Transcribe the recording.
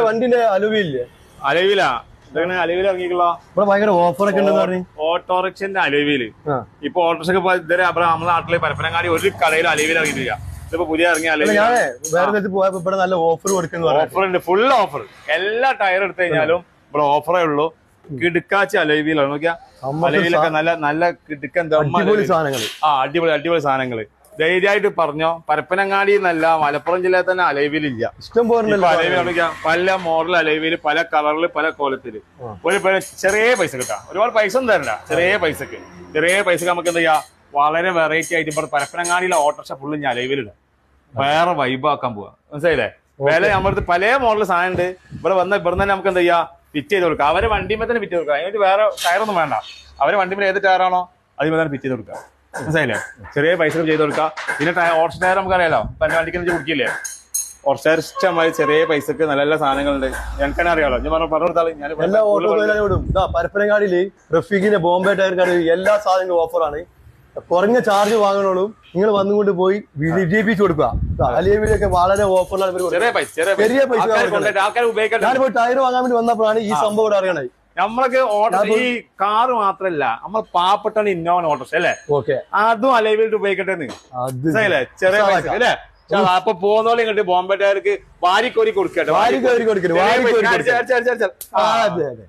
വണ്ടിന്റെ അലുവില്ലേ? അലവില. ഇതാണ് അലവിൽ ഇറങ്ങിയിട്ടുള്ള ഇവിടെ ഭയങ്കര ഓഫറൊക്കെ ഉണ്ടെന്ന് പറഞ്ഞു. ഓട്ടോറിക്ഷന്റെ അലവിൽ. ആ. ഇപ്പൊ ഓട്ടോറിക്ഷ ഇതുവരെ അവിടെ നമ്മുടെ നാട്ടിലെ പരപ്പനങ്ങാടി ഒരു കടയിൽ അലവിൽ ഇറങ്ങിയിട്ടില്ല ഇതിപ്പോ പുതിയ ഇറങ്ങിയ അലവിൽ ഞാനേ വേറെ പോയപ്പോ ഇവിടെ നല്ല ഓഫർ കൊടുക്കുന്നു ഓഫർ ഉണ്ട് ഫുൾ ഓഫർ. എല്ലാ ടയർ എടുത്തു കഴിഞ്ഞാലും ഇവിടെ ഓഫറേ ഉള്ളൂ. കിടുക്കാച്ച അലവിയിലാണ് നോക്കിയാ അലവിലൊക്കെ നല്ല നല്ല കിടുക്കൻ ആ അടിപൊളി അടിപൊളി സാധനങ്ങൾ. ധൈര്യമായിട്ട് പറഞ്ഞോ. പരപ്പനങ്ങാടി എന്നല്ല മലപ്പുറം ജില്ലയിൽ തന്നെ അലൈവിലില്ല. ഇഷ്ടം പോലെ പല മോഡൽ അലൈവിൽ പല കളറിൽ പല കോലത്തിൽ. ഒരു ചെറിയ പൈസ കിട്ടാം ഒരുപാട് പൈസ ഒന്നും തരണ്ട. ചെറിയ പൈസക്ക്. ചെറിയ പൈസക്ക് നമുക്ക് എന്താ ചെയ്യാ വളരെ വെറൈറ്റി ആയിട്ട് ഇപ്പൊ പരപ്പനങ്ങാടിയിലെ ഓട്ടോറിക്ഷ ഫുള്ള് ഞാൻ അലവിലിടാം വേറെ വൈബാക്കാൻ പോവാ. മനസ്സിലായില്ലേ? വില നമ്മളടുത്ത് പല മോഡൽ സാധനം ഉണ്ട് ഇവിടെ വന്ന ഇവിടെ തന്നെ നമുക്ക് എന്താ ചെയ്യാ ഫിറ്റ് ചെയ്ത് കൊടുക്കാം. അവരെ വണ്ടിമേ തന്നെ ഫിറ്റ് ചെയ്ത് കൊടുക്കാം. അതിനായിട്ട് വേറെ ടയറൊന്നും വേണ്ട. അവരെ വണ്ടിമേൽ ഏത് ടയറാണോ അതിമേ തന്നെ ഫിറ്റ് ചെയ്ത് കൊടുക്കാം. മനസ്സിലായില്ലേ? ചെറിയ പൈസ ചെയ്ത് കൊടുക്കുക പിന്നെ നമുക്ക് ടയർ നമുക്കറിയാലോ? തന്നെ വണ്ടിക്ക് കുടിക്കില്ലേ ഓർച്ച് ഇഷ്ടമായി ചെറിയ പൈസക്ക് നല്ല നല്ല സാധനങ്ങളുണ്ട്. ഞങ്ങൾക്ക് തന്നെ അറിയാലോ. ഞാൻ പറഞ്ഞു പറഞ്ഞു ഞാൻ എല്ലാ ഓട്ടോ തൊഴിലാളിയോടും ഇതാ പരപ്പനങ്ങാടിയിൽ റഫീഖിന്റെ ബോംബെ ടയർ കടയിൽ എല്ലാ സാധനങ്ങളും ഓഫറാണ് കുറഞ്ഞ ചാർജ് വാങ്ങണോളും നിങ്ങൾ വന്നുകൊണ്ട് പോയി വിജയിപ്പിച്ചു കൊടുക്കുക. വളരെ ഓഫറിലാണ്. ചെറിയ പൈസ ടയർ വാങ്ങാൻ വേണ്ടി വന്നപ്പോഴാണ് ഈ സംഭവം ഇവിടെ അറിയണത് നമ്മളൊക്കെ ഓട്ടോ ഈ കാറ് മാത്രല്ല നമ്മൾ പാവപ്പെട്ടാണ് ഇന്നോവൻ ഓട്ടോസ് അല്ലേ? ഓക്കെ. അതും അലവിലിട്ട് ഉപയോഗിക്കട്ടെ അല്ലേ ചെറിയ അല്ലേ? അപ്പൊ പോകുന്നോളെ ഇങ്ങോട്ട് ബോംബെ ടയർക്ക് വാരിക്കോരി കൊടുക്കട്ടെ